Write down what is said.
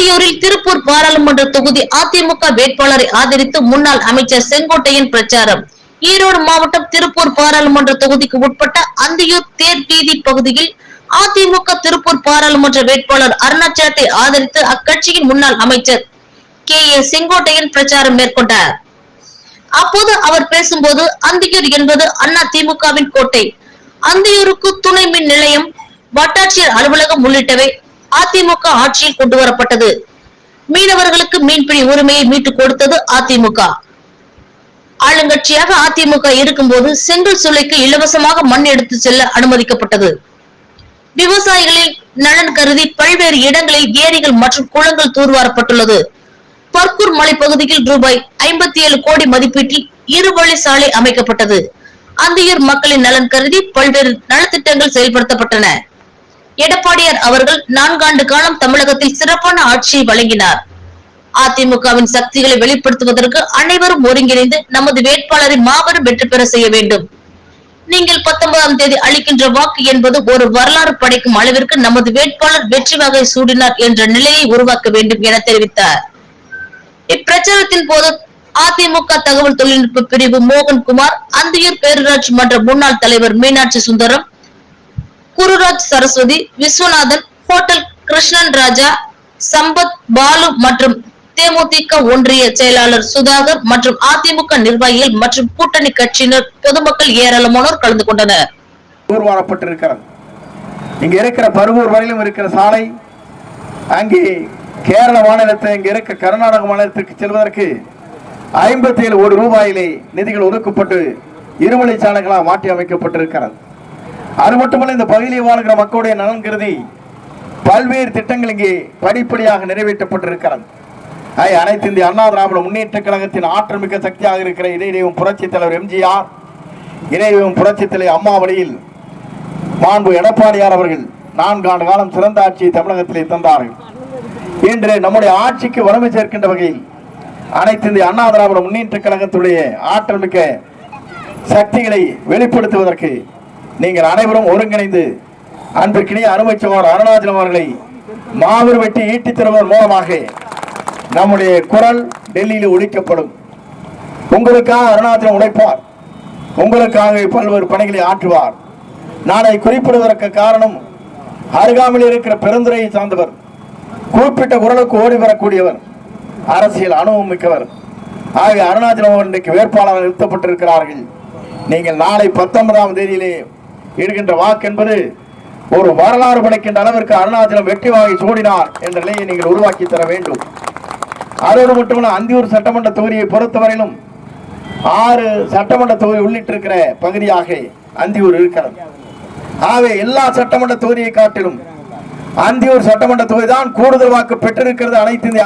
அந்தியூரில் திருப்பூர் பாராளுமன்ற தொகுதி அதிமுக வேட்பாளரை ஆதரித்து முன்னாள் அமைச்சர் செங்கோட்டையன் பிரச்சாரம். ஈரோடு மாவட்டம் திருப்பூர் பாராளுமன்ற தொகுதிக்கு உட்பட்ட அந்தியூர் தேர் வீதி பகுதியில் அதிமுக திருப்பூர் பாராளுமன்ற வேட்பாளர் அருணாச்சலத்தை ஆதரித்து அக்கட்சியின் முன்னாள் அமைச்சர் கே. ஏ. செங்கோட்டையன் பிரச்சாரம் மேற்கொண்டார். அப்போது அவர் பேசும்போது அந்தியூர் என்பது அண்ணா திமுகவின் கோட்டை. அந்தியூருக்கு துணை மின் நிலையம் வட்டாட்சியர் அலுவலகம் உள்ளிட்டவை. அதிமுக ஆட்சியில் கொண்டு வரப்பட்டது. மீனவர்களுக்கு மீன்பிடி உரிமையை மீட்டுக் கொடுத்தது அதிமுக. ஆளுங்கட்சியாக அதிமுக இருக்கும்போது செங்கல் சூளைக்கு இலவசமாக மண் எடுத்து செல்ல அனுமதிக்கப்பட்டது. விவசாயிகளின் நலன் கருதி பல்வேறு இடங்களில் ஏரிகள் மற்றும் குளங்கள் தூர்வாரப்பட்டுள்ளது. பர்கூர் மலைப்பகுதியில் ரூபாய் ஐம்பத்தி ஏழு கோடி மதிப்பீட்டில் இருவழி சாலை அமைக்கப்பட்டது. அந்தியூர் மக்களின் நலன் கருதி பல்வேறு நலத்திட்டங்கள் செயல்படுத்தப்பட்டன. எடப்பாடியார் அவர்கள் நான்காண்டு காலம் தமிழகத்தில் சிறப்பான ஆட்சியை வழங்கினார். அதிமுகவின் சக்திகளை வெளிப்படுத்துவதற்கு அனைவரும் ஒருங்கிணைந்து நமது வேட்பாளரை மாபெரும் வெற்றி பெற செய்ய வேண்டும். நீங்கள் பத்தொன்பதாம் தேதி அளிக்கின்ற வாக்கு என்பது ஒரு வரலாறு படைக்கும் அளவிற்கு நமது வேட்பாளர் வெற்றி வகை சூடினார் என்ற நிலையை உருவாக்க வேண்டும் என தெரிவித்தார். இப்பிரச்சாரத்தின் போது அதிமுக தகவல் தொழில்நுட்ப பிரிவு மோகன்குமார் அந்தியூர் பேரூராட்சி மன்ற முன்னாள் தலைவர் மீனாட்சி சுந்தரம் குருராஜ் சரஸ்வதி விஸ்வநாதன் ஹோட்டல் கிருஷ்ணன் ராஜா சம்பத் பாலு மற்றும் தேமுதிக ஒன்றிய செயலாளர் சுதாகர் மற்றும் அதிமுக நிர்வாகிகள் மற்றும் கூட்டணி கட்சியினர் பொதுமக்கள் ஏராளமானோர் கலந்து கொண்டனர். தூர்வாரப்பட்டிருக்கிறது இங்க இருக்கிற பருவூர் வரையிலும் இருக்கிற சாலை அங்கே கேரள மாநிலத்தை இங்க இருக்க கர்நாடக மாநிலத்திற்கு செல்வதற்கு ஐம்பத்தி ஏழு கோடி ரூபாயிலே நிதிகள் ஒதுக்கப்பட்டு இருமலை சாலைகளாக மாற்றி அமைக்கப்பட்டிருக்கிறது. அது மட்டுமல்ல இந்த பகுதியில் வாழ்கிற மக்களுடைய நலன் கருதி பல்வேறு திட்டங்கள் இங்கே படிப்படியாக நிறைவேற்றப்பட்டிருக்கிறது. ஐ, அனைத்து இந்திய அண்ணா திராவிட முன்னேற்ற கழகத்தின் ஆற்றல் மிக்க சக்தியாக இருக்கிற இடையிடையும் புரட்சி தலைவர் எம்ஜிஆர் இணையவும் புரட்சி தலைவர் அம்மா வழியில் மாண்பு எடப்பாடியார் அவர்கள் நான்காண்டு காலம் சிறந்த ஆட்சியை தமிழகத்திலே தந்தார்கள். இன்று நம்முடைய ஆட்சிக்கு வலிமை சேர்க்கின்ற வகையில் அனைத்து இந்திய அண்ணா திராவிட முன்னேற்ற கழகத்துடைய ஆற்றல் மிக்க சக்திகளை வெளிப்படுத்துவதற்கு நீங்கள் அனைவரும் ஒருங்கிணைந்து அன்பிற்கிடையே அருமை சகோதரர் அருணாச்சலம் அவர்களை மாபெரும் வெட்டி ஈட்டித் தருவதன் மூலமாக நம்முடைய குரல் டெல்லியில் ஒழிக்கப்படும். உங்களுக்காக அருணாச்சலம் உழைப்பார் உங்களுக்காக பல்வேறு பணிகளை ஆற்றுவார். நாளை குறிப்பிடுவதற்கு காரணம் அருகாமையில் இருக்கிற பெருந்துறையை சார்ந்தவர் குறிப்பிட்ட குரலுக்கு ஓடி வரக்கூடியவர் அரசியல் அனுபவம் மிக்கவர். ஆகிய அருணாச்சலம் இன்றைக்கு வேட்பாளர்கள் நிறுத்தப்பட்டிருக்கிறார்கள். நீங்கள் நாளை பத்தொன்பதாம் தேதியிலே இடுகின்ற வாக்கு என்பது ஒரு வரலாறு படைக்கின்ற அளவிற்கு அருணாச்சலம் வெற்றி வாகை சூடினார் என்ற நிலையை நீங்கள் உருவாக்கி தர வேண்டும். அதோடு மட்டுமல்ல அந்தியூர் சட்டமன்ற தொகுதியை பொறுத்தவரையிலும் ஆறு சட்டமன்ற தொகுதி உள்ளிட்டிருக்கிற பகுதியாக அந்தியூர் இருக்கிறது. ஆகவே எல்லா சட்டமன்ற தொகுதியை காட்டிலும் அந்தியூர் சட்டமன்ற தொகுதி தான் கூடுதல் வாக்கு பெற்றிருக்கிறது அனைத்து இந்திய